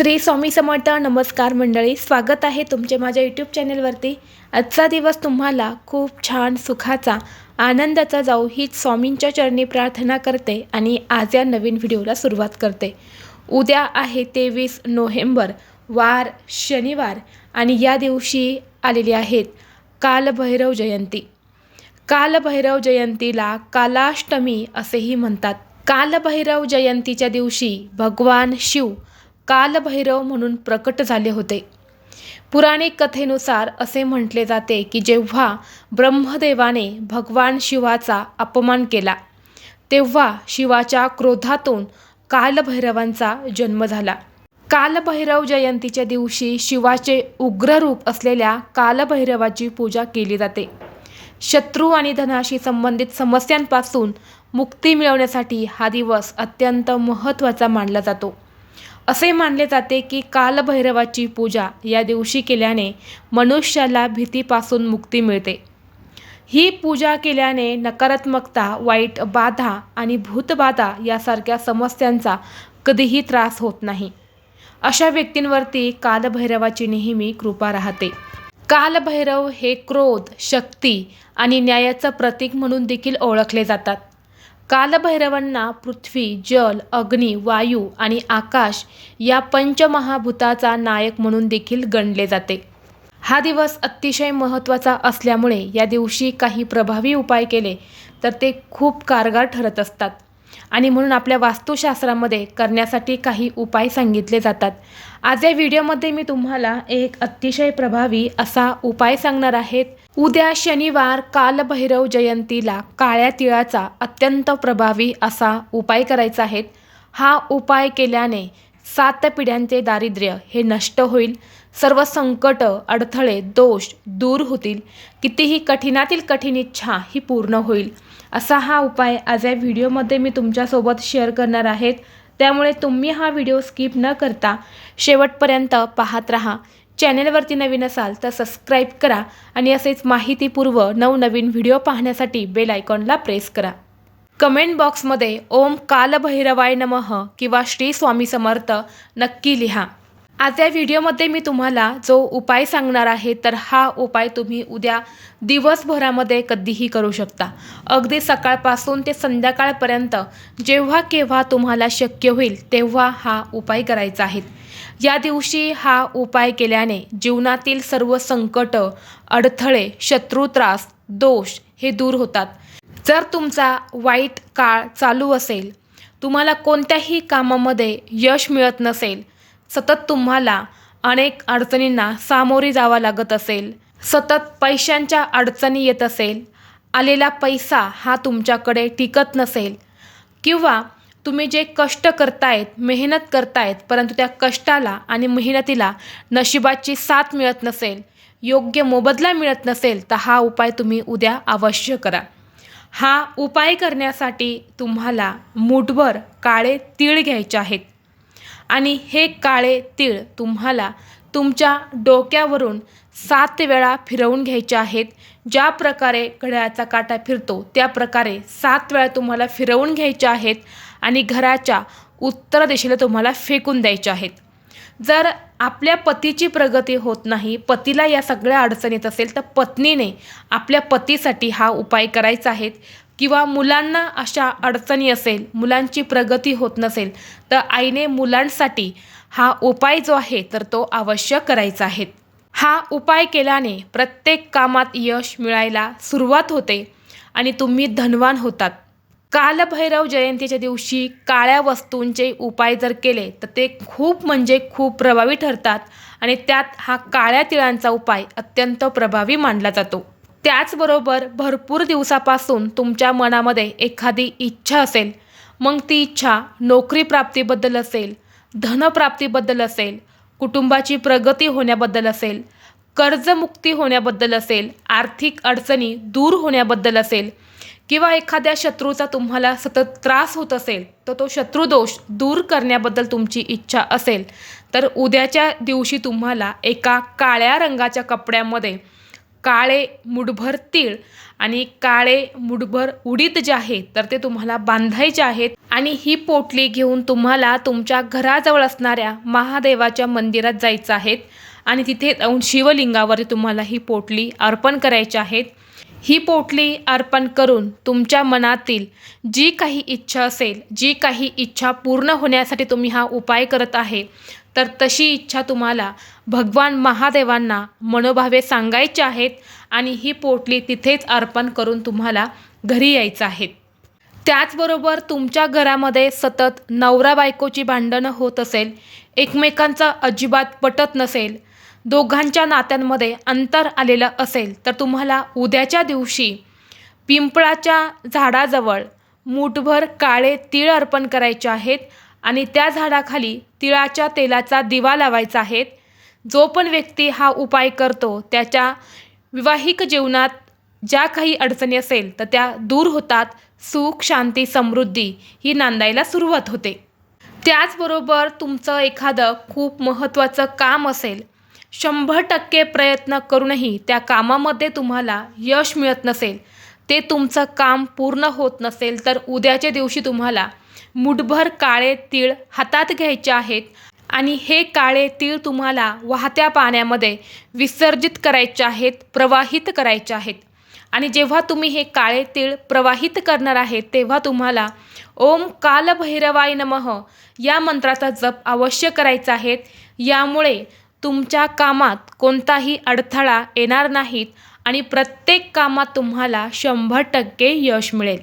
श्री स्वामी समर्थ नमस्कार मंडळी स्वागत आहे तुमचे माझ्या यूट्यूब चॅनलवरती आजचा दिवस तुम्हाला खूप छान सुखाचा आनंदाचा जाऊ हीच स्वामींच्या चरणी प्रार्थना करते आणि आज या नवीन व्हिडिओला सुरुवात करते. उद्या आहे तेवीस नोव्हेंबर वार शनिवार आणि या दिवशी आलेली आहेत कालभैरव जयंती. कालभैरव जयंतीला कालाष्टमी असेही म्हणतात. कालभैरव जयंतीच्या दिवशी भगवान शिव कालभैरव म्हणून प्रकट झाले होते. पुराणिक कथेनुसार असे म्हटले जाते की जेव्हा ब्रह्मदेवाने भगवान शिवाचा अपमान केला तेव्हा शिवाच्या क्रोधातून कालभैरवांचा जन्म झाला. कालभैरव जयंतीच्या दिवशी शिवाचे उग्र रूप असलेल्या कालभैरवाची पूजा केली जाते. शत्रू आणि धनाशी संबंधित समस्यांपासून मुक्ती मिळवण्यासाठी हा दिवस अत्यंत महत्त्वाचा मानला जातो. असे मानले जाते की कालभैरवाची पूजा या दिवशी केल्याने मनुष्याला भीतीपासून मुक्ती मिळते. ही पूजा केल्याने नकारात्मकता वाईट बाधा आणि भूतबाधा यासारख्या समस्यांचा कधीही त्रास होत नाही. अशा व्यक्तींवरती कालभैरवाची नेहमी कृपा राहते. कालभैरव हे क्रोध शक्ती आणि न्यायाचं प्रतीक म्हणून देखील ओळखले जातात. कालभैरवांना पृथ्वी जल अग्नी वायू आणि आकाश या पंचमहाभूताचा नायक म्हणून देखील गणले जाते. हा दिवस अतिशय महत्त्वाचा असल्यामुळे या दिवशी काही प्रभावी उपाय केले तर ते खूप कारगर ठरत असतात. आणि म्हणून आपल्या वास्तुशास्त्रामध्ये करण्यासाठी काही उपाय सांगितले जातात. आज या व्हिडिओमध्ये मी तुम्हाला एक अतिशय प्रभावी असा उपाय सांगणार आहेत उद्या शनिवार कालभैरव जयंतीला काळ्या तिळाचा अत्यंत प्रभावी असा उपाय करायचा आहे. हा उपाय केल्याने सात पिढ्यांचे दारिद्र्य हे नष्ट होईल. सर्व संकट अडथळे दोष दूर होतील. कितीही कठीणातील कठीण इच्छा ही पूर्ण होईल. असा हा उपाय आज या व्हिडिओमध्ये मी तुमच्यासोबत शेअर करणार आहेत. त्यामुळे तुम्ही हा व्हिडिओ स्किप न करता शेवटपर्यंत पाहत राहा. चॅनेलवरती नवीन असाल तर सबस्क्राईब करा आणि असेच माहितीपूर्व नवनवीन व्हिडिओ पाहण्यासाठी बेल आयकॉनला प्रेस करा. कमेंट बॉक्समध्ये ओम कालभैरवाय नमः किंवा श्री स्वामी समर्थ नक्की लिहा. आज या व्हिडिओमध्ये मी तुम्हाला जो उपाय सांगणार आहे तर हा उपाय तुम्ही उद्या दिवसभरामध्ये कधीही करू शकता. अगदी सकाळपासून ते संध्याकाळपर्यंत जेव्हा केव्हा तुम्हाला शक्य होईल तेव्हा हा उपाय करायचा आहे. या दिवशी हा उपाय केल्याने जीवनातील सर्व संकट अडथळे शत्रुत्रास दोष हे दूर होतात. जर तुमचा वाईट काळ चालू असेल तुम्हाला कोणत्याही कामामध्ये यश मिळत नसेल सतत तुम्हाला अनेक अडचणींना सामोरी जावं लागत असेल सतत पैशांच्या अडचणी येत असेल आलेला पैसा हा तुमच्याकडे टिकत नसेल किंवा तुम्ही जे कष्ट करतायत मेहनत करतायत परंतु त्या कष्टाला आणि मेहनतीला नशिबाची साथ मिळत नसेल योग्य मोबदला मिळत नसेल तर हा उपाय तुम्ही उद्या अवश्य करा. हा उपाय करण्यासाठी तुम्हाला मूठभर काळे तीळ घ्यायचे आहेत. आणि हे काळे तीळ तुम्हाला तुमच्या डोक्यावरून सात वेळा फिरवून घ्यायचे आहेत. ज्या प्रकारे घड्याळाचा काटा फिरतो त्या प्रकारे सात वेळा तुम्हाला फिरवून घ्यायचे आहेत. आणि घराच्या उत्तर दिशेला तुम्हाला फेकून द्यायचे आहेत. जर आपल्या पतीची प्रगती होत नाही पतीला या सगळ्या अडचणीत असेल तर पत्नीने आपल्या पतीसाठी हा उपाय करायचा आहे. किंवा मुलांना अशा अडचणी असेल मुलांची प्रगती होत नसेल तर आईने मुलांसाठी हा उपाय जो आहे तर तो अवश्य करायचा आहे. हा उपाय केल्याने प्रत्येक कामात यश मिळायला सुरुवात होते आणि तुम्ही धनवान होतात. कालभैरव जयंतीच्या दिवशी काळ्या वस्तूंचे उपाय जर केले तर ते खूप म्हणजे खूप प्रभावी ठरतात आणि त्यात हा काळ्या तिळांचा उपाय अत्यंत प्रभावी मानला जातो. त्याचबरोबर भरपूर दिवसापासून तुमच्या मनामध्ये एखादी इच्छा असेल मग ती इच्छा नोकरी प्राप्तीबद्दल असेल धनप्राप्तीबद्दल असेल कुटुंबाची प्रगती होण्याबद्दल असेल कर्जमुक्ती होण्याबद्दल असेल आर्थिक अडचणी दूर होण्याबद्दल असेल किंवा एखाद्या शत्रूचा तुम्हाला सतत त्रास होत असेल तर तो शत्रुदोष दूर करण्याबद्दल तुमची इच्छा असेल तर उद्याच्या दिवशी तुम्हाला एका काळ्या रंगाच्या कपड्यामध्ये काळे मुठभर तीळ आणि काळे मुठभर उडीद जे आहे तर ते तुम्हाला बांधायचे आहेत आणि ही पोटली घेऊन तुम्हाला तुमच्या घराजवळ असणाऱ्या महादेवाच्या मंदिरात जायचं आहेत आणि तिथे जाऊन शिवलिंगावर तुम्हाला ही पोटली अर्पण करायची आहेत ही पोटली अर्पण करून तुमच्या मनातील जी काही इच्छा असेल जी काही इच्छा पूर्ण होण्यासाठी तुम्ही हा उपाय करत आहे तर तशी इच्छा तुम्हाला भगवान महादेवांना मनोभावे सांगायची आहेत आणि ही पोटली तिथेच अर्पण करून तुम्हाला घरी यायचं आहे. त्याचबरोबर तुमच्या घरामध्ये सतत नवरा बायकोची भांडणं होत असेल एकमेकांचा अजिबात पटत नसेल दोघांच्या नात्यांमध्ये अंतर आलेलं असेल तर तुम्हाला उद्याच्या दिवशी पिंपळाच्या झाडाजवळ मूठभर काळे तीळ अर्पण करायचे आहेत आणि त्या झाडाखाली तिळाच्या तेलाचा दिवा लावायचा आहे. जो पण व्यक्ती हा उपाय करतो त्याच्या विवाहिक जीवनात ज्या काही अडचणी असेल तर त्या दूर होतात. सुख शांती समृद्धी ही नांदायला सुरुवात होते. त्याचबरोबर तुमचं एखादं खूप महत्त्वाचं काम असेल शंभर टक्के प्रयत्न करूनही त्या कामामध्ये तुम्हाला यश मिळत नसेल ते तुमचं काम पूर्ण होत नसेल तर उद्याच्या दिवशी तुम्हाला मुठभर काळे तीळ हातात घ्यायचे आहेत आणि हे काळे तीळ तुम्हाला वाहत्या पाण्यामध्ये विसर्जित करायचे आहेत प्रवाहित करायचे आहेत. आणि जेव्हा तुम्ही हे काळे तीळ प्रवाहित करणार आहेत तेव्हा तुम्हाला ओम कालभैरवाय नमः या मंत्राचा जप अवश्य करायचा आहे. यामुळे तुमच्या कामात कोणताही अडथळा येणार नाहीत आणि प्रत्येक कामात तुम्हाला शंभर टक्के यश मिळेल.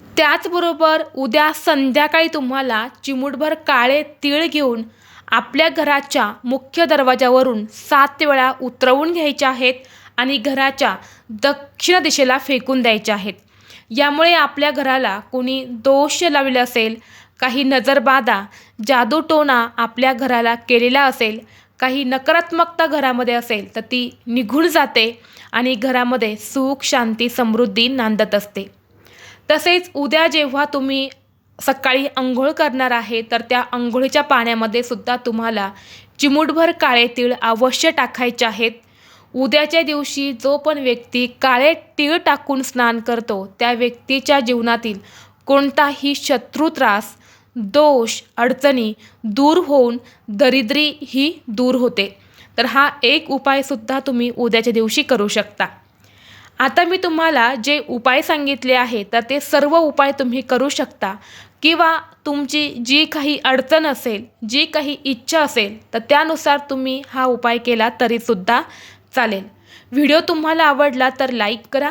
त्याचबरोबर उद्या संध्याकाळी तुम्हाला चिमूटभर काळे तीळ घेऊन आपल्या घराच्या मुख्य दरवाजावरून सात वेळा उतरवून घ्यायच्या आहेत आणि घराच्या दक्षिण दिशेला फेकून द्यायच्या आहेत. यामुळे आपल्या घराला कोणी दोष लावले असेल काही नजरबाधा जादूटोणा आपल्या घराला केलेला असेल काही नकारात्मकता घरामध्ये असेल तर ती निघून जाते आणि घरामध्ये सुख शांती समृद्धी नांदत असते. तसेच उद्या जेव्हा तुम्ही सकाळी आंघोळ करणार आहे तर त्या आंघोळीच्या पाण्यामध्ये सुद्धा तुम्हाला चिमूटभर काळे तीळ अवश्य टाकायचे आहेत. उद्याच्या दिवशी जो पण व्यक्ती काळे तीळ टाकून स्नान करतो त्या व्यक्तीच्या जीवनातील कोणताही शत्रू त्रास दोष अडचणी दूर होऊन दरिद्री ही दूर होते. तर हा एक उपायसुद्धा तुम्ही उद्याच्या दिवशी करू शकता. आता मी तुम्हाला जे उपाय सांगितले आहे तर ते सर्व उपाय तुम्ही करू शकता. किंवा तुमची जी काही अडचण असेल जी काही इच्छा असेल तर त्यानुसार तुम्ही हा उपाय केला तरीसुद्धा चालेल. व्हिडिओ तुम्हाला आवडला तर लाईक करा